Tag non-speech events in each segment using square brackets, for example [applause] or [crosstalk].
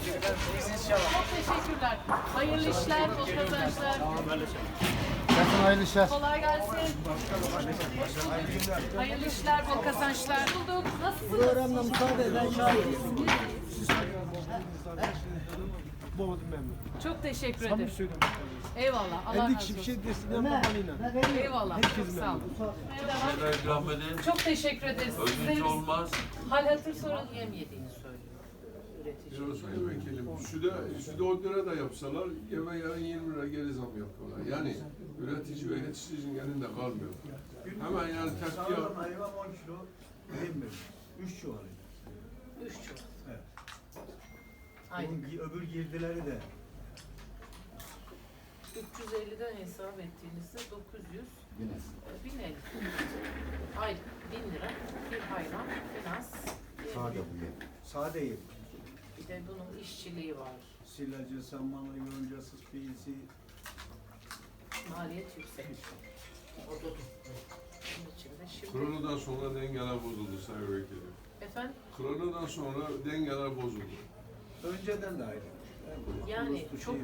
Çok teşekkürler. Hayırlı işler, bol kazançlar. Gelsin hayırlı işler. Kolay gelsin. Hayırlı işler, bol kazançlar. Bulduk. Nasılsınız? Programda müsaade eden. Çok teşekkür ederim. Eyvallah. Allah 50 razı kişi bir olsun. şey desin babanıyla. Eyvallah. Çok sağ olun. Çok teşekkür ederiz. Ödünç Sizleri olmaz. hal hatır sorun yem yediğini söylüyor. Üretici. Diyor Sayın Vekilim, süde, süde 10 lira da yapsalar, yeme yarın 20 lira geri zam yapıyorlar. Yani üretici ve yetiştiricinin elinde kalmıyor. Hemen yani tepki Sağlam hayvan 10 kilo verilmiyor. 3 çuval. Üç çuval. Evet. Gi- öbür girdileri de 350'den hesap ettiğinizde 900 e, 1050. Aylık 1000 lira bir hayvan en az. e, sade yem. Bir de bunun işçiliği var. Silacı, samanlı, yoncası, fiyisi. Maliyet yüksek. Bunun içinde şimdi Koronadan sonra dengeler bozuldu Sayın Vekilim. efendim Koronadan sonra dengeler bozuldu. Önceden de ayrı. Yani Uluslu çok-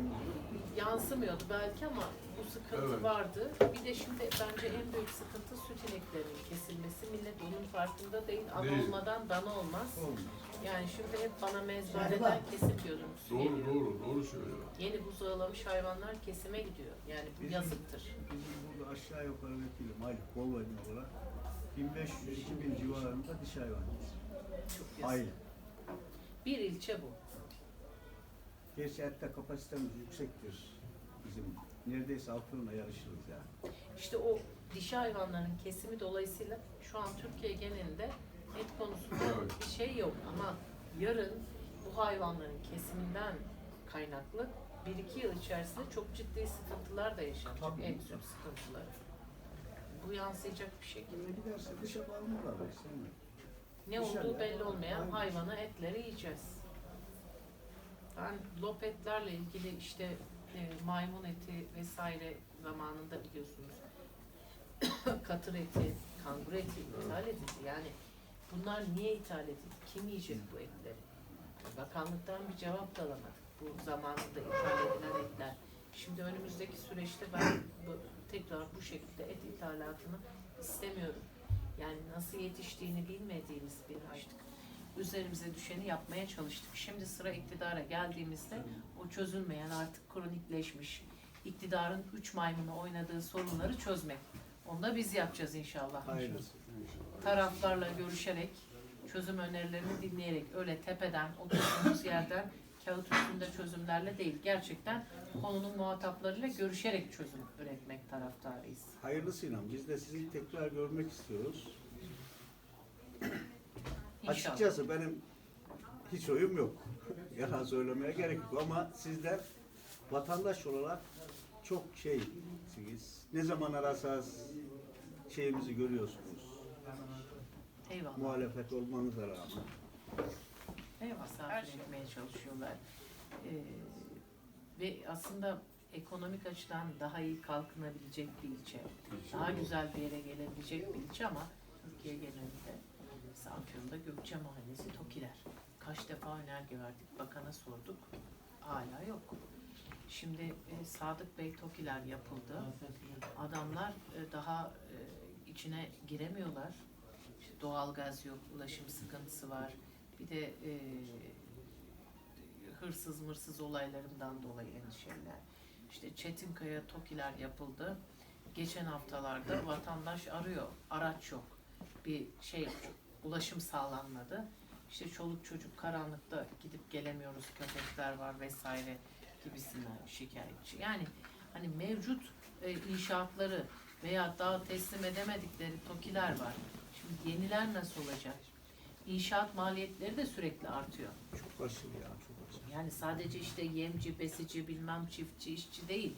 yansımıyordu belki ama bu sıkıntı Evet. vardı. Bir de şimdi bence en büyük sıkıntı süt ineklerinin kesilmesi. Millet onun farkında değil. Ana Değil. olmadan dana olmaz. Olmaz. Yani şimdi hep bana mezbareden kesim diyordunuz. Doğru, doğru, doğru söylüyor. Yeni buzağılamış hayvanlar kesime gidiyor. Yani bu Bizim- yazıktır. Bizim burada aşağı yukarı vekilim aylık bol vayın olarak 1500-2000 civarında diş hayvan. Çok yazık. Aylık. Bir ilçe bu. Gerçi ette kapasitemiz yüksektir. Bizim neredeyse Afyon'la yarışırız yani. İşte o dişi hayvanların kesimi dolayısıyla şu an Türkiye genelinde et konusunda bir şey yok ama yarın bu hayvanların kesiminden kaynaklı bir iki yıl içerisinde çok ciddi sıkıntılar da yaşanacak. Tabii. En süt sıkıntıları. Bu yansıyacak bir. Böyle giderse dışa bağımlılar de. Ne İnşallah. olduğu belli olmayan Aynen. hayvanı etleri yiyeceğiz. Ben lop etlerle ilgili işte e, maymun eti vesaire zamanında biliyorsunuz [coughs] katır eti, kanguru eti ithal edildi. Yani bunlar niye ithal edildi? Kim yiyecek bu etleri? Bakanlıktan bir cevap da alamadık. Bu zamanında ithal edilen etler. Şimdi önümüzdeki süreçte ben bu, tekrar bu şekilde et ithalatını istemiyorum. Yani nasıl yetiştiğini bilmediğimiz bir açtık. Üzerimize düşeni yapmaya çalıştık. Şimdi sıra iktidara geldiğimizde o çözülmeyen artık kronikleşmiş iktidarın üç maymunu oynadığı sorunları çözmek. Onu da biz yapacağız inşallah. Hayırlısı. Taraflarla görüşerek, çözüm önerilerini dinleyerek, öyle tepeden, oturduğumuz yerden kağıt üstünde çözümlerle değil, gerçekten konunun muhataplarıyla görüşerek çözüm üretmek taraftarıyız. Hayırlısıyla biz de sizi tekrar görmek istiyoruz. İnşallah. Açıkçası benim hiç oyum yok. [laughs] Yalan söylemeye gerek yok ama sizler vatandaş olarak çok şeysiniz. Ne zaman arasanız şeyimizi görüyorsunuz. Eyvallah. Muhalefet olmanıza rağmen. Eyvallah. Misafir etmeye çalışıyorlar. Ee, ve aslında ekonomik açıdan daha iyi kalkınabilecek bir ilçe. Daha güzel bir yere gelebilecek bir ilçe ama Türkiye genelinde mesela Afyon'da Gökçe Mahallesi Tokiler. Kaç defa önerge verdik, bakana sorduk. Hala yok. Şimdi e, Sadık Bey Tokiler yapıldı. Adamlar e, daha e, içine giremiyorlar. İşte doğalgaz yok, ulaşım sıkıntısı var. Bir de e, hırsız mırsız olaylarından dolayı endişeliler. İşte Çetinkaya Tokiler yapıldı. Geçen haftalarda vatandaş arıyor. Araç yok. Bir şey. Ulaşım sağlanmadı. İşte çoluk çocuk karanlıkta gidip gelemiyoruz. Köpekler var vesaire gibisinden şikayetçi. Yani hani mevcut e, inşaatları veya daha teslim edemedikleri tokiler var. Şimdi yeniler nasıl olacak? İnşaat maliyetleri de sürekli artıyor. Çok aşırı ya çok aşırı. Yani sadece işte yemci, besici, bilmem çiftçi, işçi değil.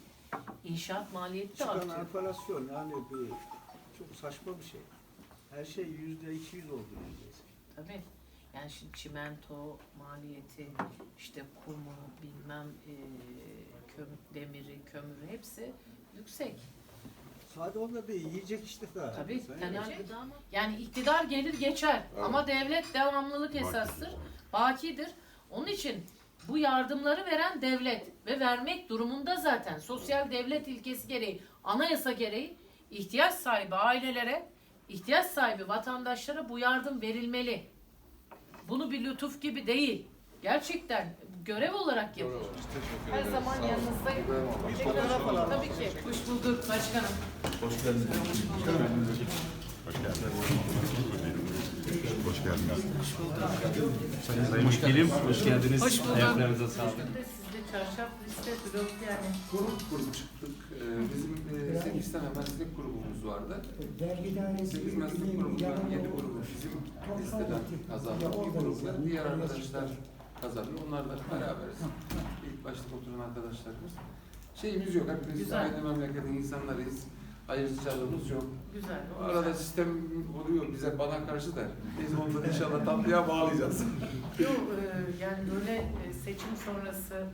İnşaat maliyeti de Çıkan artıyor. enflasyon yani bir çok saçma bir şey. Her şey yüzde iki yüz oldu. Tabii. Yani şimdi çimento maliyeti, işte kumu, bilmem e, köm, demiri, kömürü hepsi yüksek. Sadece onda değil, yiyecek işte daha. Tabii. Sayın Yani, yani iktidar gelir geçer ama devlet devamlılık esastır, bakidir. Onun için Bu yardımları veren devlet ve vermek durumunda zaten sosyal devlet ilkesi gereği, anayasa gereği ihtiyaç sahibi ailelere, ihtiyaç sahibi vatandaşlara bu yardım verilmeli. Bunu bir lütuf gibi değil. Gerçekten görev olarak yapıyoruz. Her zaman yanınızdayım. Tabii ki. Hoş bulduk başkanım. Hoş geldiniz. Sayın Vekilim, hoş geldiniz. Hoş bulduk. Ayaklarınıza sağlık. Çarşaf liste blok yani. Grup grup çıktık. Ee, bizim e, 8 tane meslek grubumuz vardı. 8 meslek grubundan 7 grubu bizim listeden kazandı. Bir grupla diğer arkadaşlar kazandı. Onlarla beraberiz. İlk başta oturan arkadaşlarımız. Şeyimiz yok. Hepimiz Güzel. aynı memleketin insanlarıyız. Ayrıcalarımız yok. Güzel. O arada sistem oluyor bize bana karşı da. Biz onu da inşallah tatlıya bağlayacağız. Yok e, yani böyle e, seçim sonrası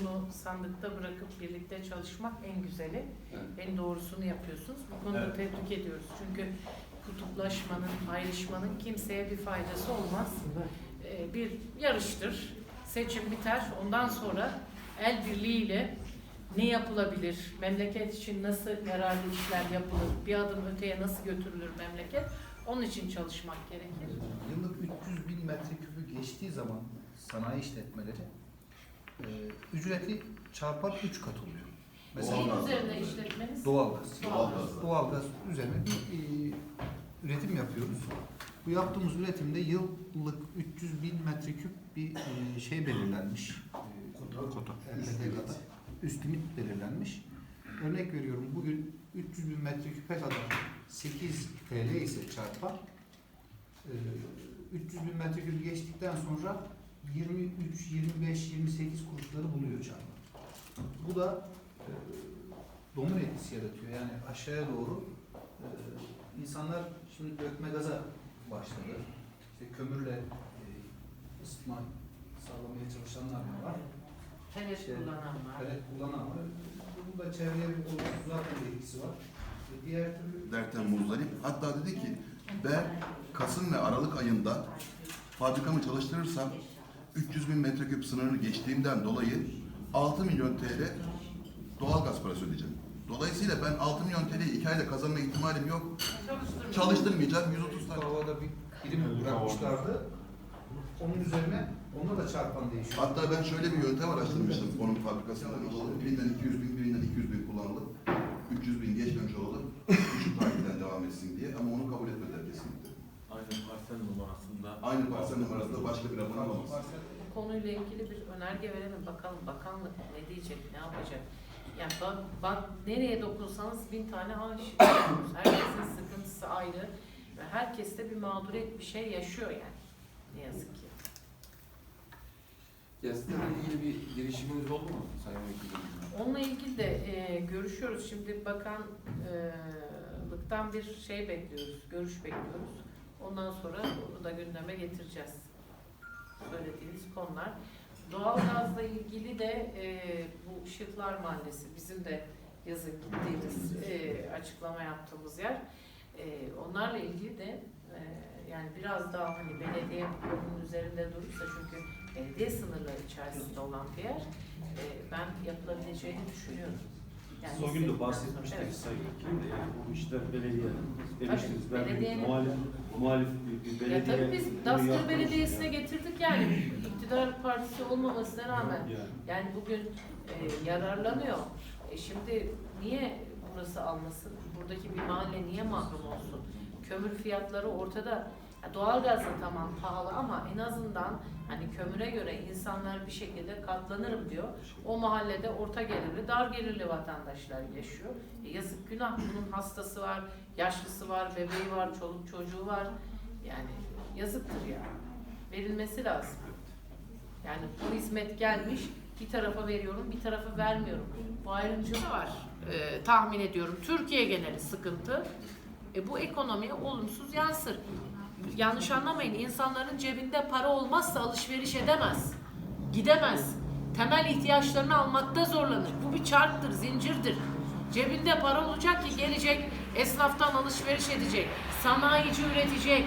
onu sandıkta bırakıp birlikte çalışmak en güzeli. Evet. En doğrusunu yapıyorsunuz. Bu konuda Evet. tebrik ediyoruz. Çünkü kutuplaşmanın, ayrışmanın kimseye bir faydası olmaz. E, Bir yarıştır. Seçim biter. Ondan sonra el birliğiyle ne yapılabilir? Memleket için nasıl yararlı işler yapılır? Bir adım öteye nasıl götürülür memleket? Onun için çalışmak gerekir. Yıllık 300 bin metreküpü geçtiği zaman sanayi işletmeleri e, ücreti çarpar 3 kat oluyor. Mesela Neyin üzerine işletmeniz? doğalgaz. Doğalgaz. Doğalgaz üzerine bir e, üretim yapıyoruz. Bu yaptığımız üretimde yıllık 300 bin metreküp bir e, şey belirlenmiş. E, Kota. LPDK'da üst limit belirlenmiş. Örnek veriyorum bugün 300 bin metreküpe kadar 8 TL ise çarpar. e, 300 bin metreküp geçtikten sonra 23, 25, 28 kuruşları buluyor çarpar. Bu da e, domino etkisi yaratıyor. Yani aşağıya doğru e, insanlar şimdi dökme gaza başladı. İşte kömürle e, ısıtma sağlamaya çalışanlar var. Pelet İşte, kullananlar. Pelet kullanan var. Bunun da çevreye bir olumsuz zaten bir etkisi var. E, Diğer türlü Derken muzdarip. Hatta dedi ki ben Kasım ve Aralık ayında fabrikamı çalıştırırsam 300 bin metreküp sınırını geçtiğimden dolayı 6 milyon TL doğal gaz parası ödeyeceğim. Dolayısıyla ben 6 milyon TL'yi 2 ayda kazanma ihtimalim yok. Çalıştırmayacağım 130 tane. havada bir birim bırakmışlardı. Onun üzerine onda da çarpan değişiyor. Hatta ben şöyle bir yöntem araştırmıştım onun fabrikasından. Birinden 200 bin, birinden 200 bin kullanılıp 300 bin geçmemiş olalım. Şu tarihten devam etsin diye ama onu kabul etmediler kesinlikle. Aynı parsel numarasında. Aynı parsel numarasında başka bir abone olamaz. Bu konuyla ilgili bir önerge verelim bakalım bakanlık ne diyecek, ne yapacak. Yani bak, bak nereye dokunsanız bin tane yapıyoruz. Herkesin sıkıntısı ayrı ve herkes de bir mağduriyet bir şey yaşıyor yani. Ne yazık ki. Yazılarla ilgili bir girişiminiz oldu mu Sayın Vekilim? Onunla ilgili de e, görüşüyoruz. Şimdi bakanlıktan bir şey bekliyoruz, görüş bekliyoruz. Ondan sonra onu da gündeme getireceğiz. Söylediğiniz konular. Doğalgazla ilgili de e, bu Şıklar Mahallesi bizim de yazın gittiğimiz e, açıklama yaptığımız yer. E, onlarla ilgili de e, yani biraz daha hani belediye bu konunun üzerinde durursa çünkü belediye sınırları içerisinde olan bir yer e, ben yapılabileceğini düşünüyorum. Yani o gün de bahsetmiştik evet. Sayın Vekilim de yani bu işler belediye demiştiniz. Ben belediyenin- muhalif, muhalif bir, bir Ya belediye. tabii biz yapmamış Belediyesi'ne yani. getirdik yani [laughs] iktidar partisi olmamasına rağmen Yani. yani bugün e, yararlanıyor. E şimdi niye burası almasın? Buradaki bir mahalle niye mahrum olsun? Kömür fiyatları ortada. Doğalgaz da tamam pahalı ama en azından hani kömüre göre insanlar bir şekilde katlanırım diyor. O mahallede orta gelirli, dar gelirli vatandaşlar yaşıyor. E yazık günah bunun hastası var, yaşlısı var, bebeği var, çoluk çocuğu var. Yani yazıktır ya. Verilmesi lazım. Yani bu hizmet gelmiş, bir tarafa veriyorum, bir tarafa vermiyorum. Bu ayrımcılık var. Ee, tahmin ediyorum. Türkiye geneli sıkıntı. E, bu ekonomiye olumsuz yansır. Yanlış anlamayın, insanların cebinde para olmazsa alışveriş edemez. Gidemez. Temel ihtiyaçlarını almakta zorlanır. Bu bir çarktır, zincirdir. Cebinde para olacak ki gelecek, esnaftan alışveriş edecek, sanayici üretecek,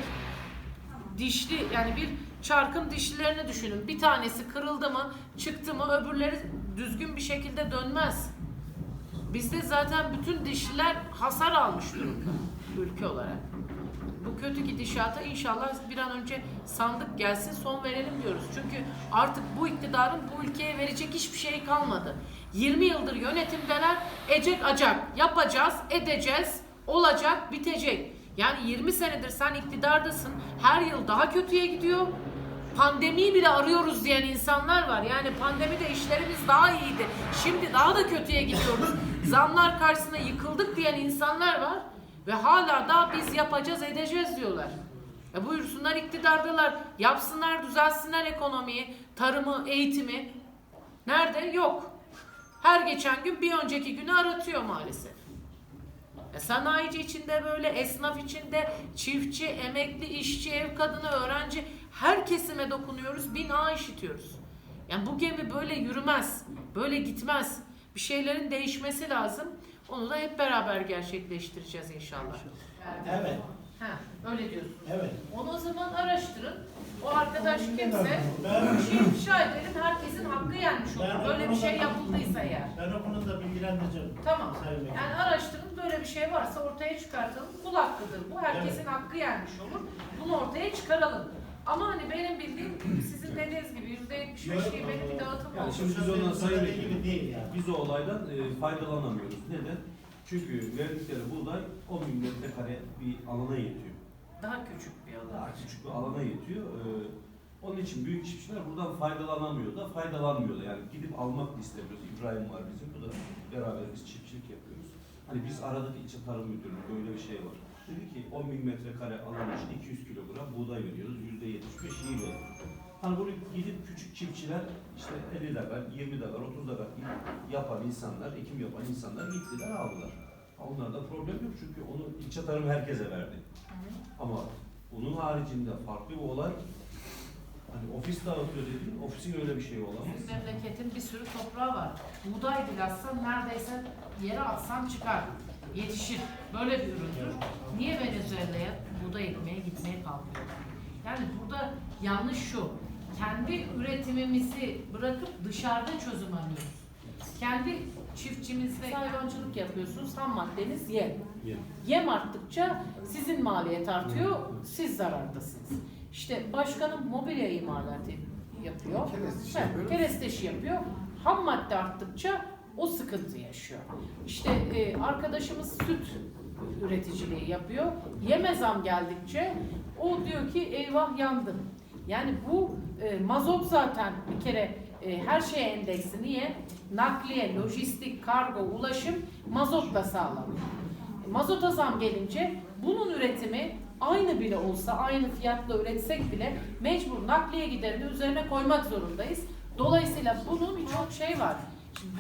dişli yani bir çarkın dişlilerini düşünün. Bir tanesi kırıldı mı, çıktı mı öbürleri düzgün bir şekilde dönmez. Bizde zaten bütün dişliler hasar almış durumda ülke olarak. Bu kötü gidişata inşallah bir an önce sandık gelsin son verelim diyoruz. Çünkü artık bu iktidarın bu ülkeye verecek hiçbir şey kalmadı. 20 yıldır yönetimdeler ecek acak yapacağız edeceğiz olacak bitecek. Yani 20 senedir sen iktidardasın her yıl daha kötüye gidiyor. Pandemiyi bile arıyoruz diyen insanlar var. Yani pandemide işlerimiz daha iyiydi. Şimdi daha da kötüye gidiyoruz. Zamlar karşısında yıkıldık diyen insanlar var. Ve hala da biz yapacağız edeceğiz diyorlar. E buyursunlar iktidardalar. Yapsınlar düzelsinler ekonomiyi, tarımı, eğitimi. Nerede? Yok. Her geçen gün bir önceki günü aratıyor maalesef. E sanayici içinde böyle, esnaf içinde, çiftçi, emekli, işçi, ev kadını, öğrenci her kesime dokunuyoruz, bina işitiyoruz. Yani bu gemi böyle yürümez, böyle gitmez. Bir şeylerin değişmesi lazım. Onu da hep beraber gerçekleştireceğiz inşallah. Evet, Ha, öyle diyorsun. evet. Onu o zaman araştırın. O arkadaş kimse Ben- bu şeyi ifşa edelim. Herkesin hakkı yenmiş olur. Ben Böyle bir şey yapıldıysa eğer. Ben o konuda bilgilendireceğim. Tamam. Sayın Vekilim. Yani araştırın böyle bir şey varsa ortaya çıkartalım. Kul hakkıdır bu. Herkesin hakkı yenmiş olur. Bunu ortaya çıkaralım. Ama hani benim bildiğim sizin dediğiniz gibi yüzde yetmiş beş beni bir dağıtım Yani olmuş. şimdi biz ondan vekilim, gibi değil yani. biz o olaydan e, faydalanamıyoruz. Neden? Çünkü verdikleri buğday 10 bin metrekare bir alana yetiyor. Daha küçük bir Daha alan. küçük bir alana yetiyor. E, onun için büyük çiftçiler buradan faydalanamıyor da faydalanmıyor da. Yani gidip almak da istemiyoruz. İbrahim var bizim, bu da beraber biz çiftçilik yapıyoruz. Hani biz aradık ilçe tarım müdürlüğü böyle bir şey var. Dedi ki 10 bin metrekare alan için 200 kilogram buğday veriyoruz. Yüzde 75 iyi veriyoruz. Hani bunu gidip küçük çiftçiler işte 50 dakika, 20 dakika, 30 dakika yapan insanlar, ekim yapan insanlar gittiler aldılar. Onlarda problem yok çünkü onu ilçe tarım herkese verdi. Ama bunun haricinde farklı bir olay hani ofis dağıtıyor dediğin ofisin öyle bir şey olamaz. Bizim memleketin bir sürü toprağı var. Buğday dilatsan neredeyse yere atsan çıkar. Yetişir. Böyle bir üründür. Niye Venezuela'ya buğday ekmeye gitmeye kalkıyorlar? Yani burada yanlış şu. Kendi üretimimizi bırakıp dışarıda çözüm arıyoruz. Kendi çiftçimizde hayvancılık yapıyorsunuz. Ham maddeniz yem. Yem. Yem arttıkça sizin maliyet artıyor, siz zarardasınız. İşte başkanım mobilya imalatı yapıyor. Kereste Ha, yapıyoruz. kereste işi yapıyor. Ham madde arttıkça o sıkıntı yaşıyor. İşte e, arkadaşımız süt üreticiliği yapıyor. Yeme zam geldikçe o diyor ki eyvah yandım. Yani bu e, mazot zaten bir kere e, her şeye endeksli. Niye? Nakliye, lojistik, kargo, ulaşım mazotla sağlanıyor. Mazota zam gelince bunun üretimi aynı bile olsa, aynı fiyatla üretsek bile mecbur nakliye giderini üzerine koymak zorundayız. Dolayısıyla bunun birçok şey var.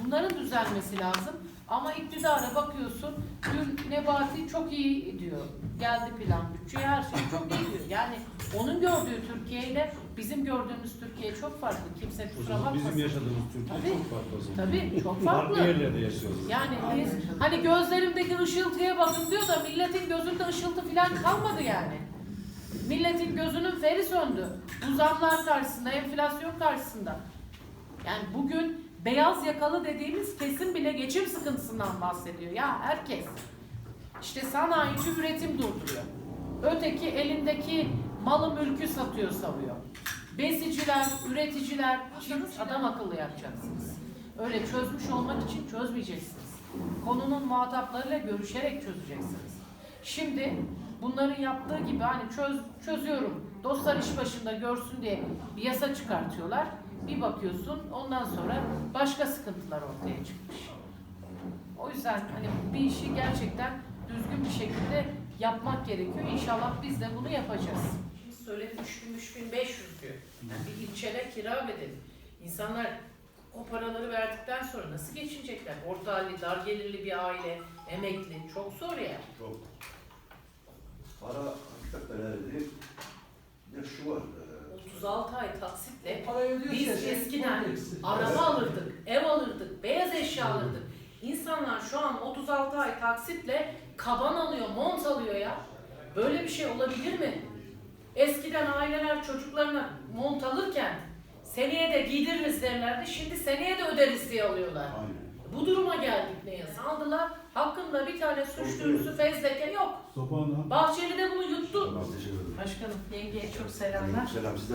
Bunların düzelmesi lazım. Ama iktidara bakıyorsun, dün Nebati çok iyi diyor. Geldi plan bütçe, her şey çok iyi diyor. Yani onun gördüğü Türkiye ile bizim gördüğümüz Türkiye çok farklı. Kimse O kusura zaman bakmasın. bizim yaşadığımız Türkiye Tabii. çok farklı o zaman. Tabii çok Farklı farklı. yerlerde yaşıyoruz. Yani biz hani gözlerimdeki ışıltıya bakın diyor da milletin gözünde ışıltı falan kalmadı yani. Milletin gözünün feri söndü. Bu zamlar karşısında, enflasyon karşısında. Yani bugün beyaz yakalı dediğimiz kesim bile geçim sıkıntısından bahsediyor. Ya herkes. İşte sanayici üretim durduruyor. Öteki elindeki malı mülkü satıyor savuyor. Besiciler, üreticiler, çift adam akıllı yapacaksınız. Öyle çözmüş olmak için çözmeyeceksiniz. Konunun muhataplarıyla görüşerek çözeceksiniz. Şimdi bunların yaptığı gibi hani çöz, çözüyorum, dostlar iş başında görsün diye bir yasa çıkartıyorlar. Bir bakıyorsun ondan sonra başka sıkıntılar ortaya çıkmış. O yüzden hani bir işi gerçekten düzgün bir şekilde yapmak gerekiyor. İnşallah biz de bunu yapacağız. Şimdi söyledim 3000 3500 diyor. Yani bir ilçede kira bedeli. İnsanlar o paraları verdikten sonra nasıl geçinecekler? Orta halli, dar gelirli bir aile, emekli çok zor ya. Çok. Para hakikaten öyle. Bir de şu var. E, 36 ay taksitle biz eskiden araba alırdık, ev alırdık, beyaz eşya alırdık. İnsanlar şu an 36 ay taksitle kaban alıyor, mont alıyor ya. Böyle bir şey olabilir mi? Eskiden aileler çocuklarına mont alırken seneye de giydiririz derlerdi. Şimdi seneye de öderiz diye alıyorlar. Aynen. Bu duruma geldik ne yazık. Aldılar. Hakkında bir tane suç duyurusu fezleke yok. Bahçeli de bunu yuttu. Başkanım, yengeye çok selamlar. Selam size.